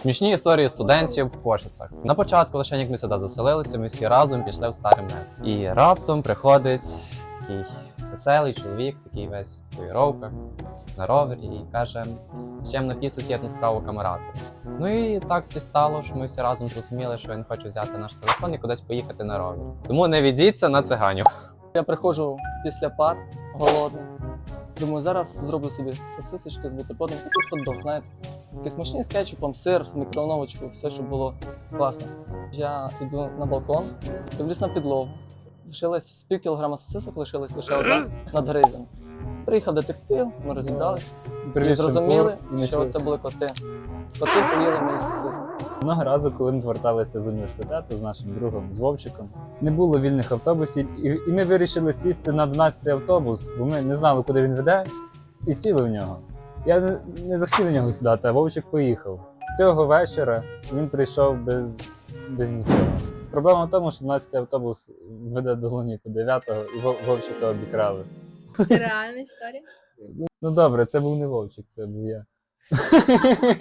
Смішні історії студентів в Кошицях. На початку, лише як ми сюди заселилися, ми всі разом пішли в старе место. І раптом приходить такий веселий чоловік, такий весь в татуїровках, на ровері, і каже, чим написати одну справу камерату. Ну і так все стало, що ми всі разом зрозуміли, що він хоче взяти наш телефон і кудись поїхати на ровері. Тому не ведіться на циганів. Я приходжу після пар голодний. Думаю, зараз зроблю собі сосисочки з бутербродом, такий хот-дог, знаєте. Такий смачний з кетчупом, сир, мікроволновочку, все, щоб було класно. Я йду на балкон, дивлюсь на підлогу. Лишилось з пів кілограма сосисок, лишилось лише одна над гризем. Приїхав детектив, ми розібрались і зрозуміли, що це були коти. Коти поїли мої сосиски. Одного разу, коли ми зверталися з університету з нашим другом, з Вовчиком, не було вільних автобусів, і, і ми вирішили сісти на 12-й автобус, бо ми не знали, куди він веде, і сіли в нього. Я не, не захотів на нього сідати, а Вовчик поїхав. Цього вечора він прийшов без, без нічого. Проблема в тому, що 12-й автобус веде до Луніку 9-го, і Вовчика обікрали. Це реальна історія. Ну добре, це був не Вовчик, це був я.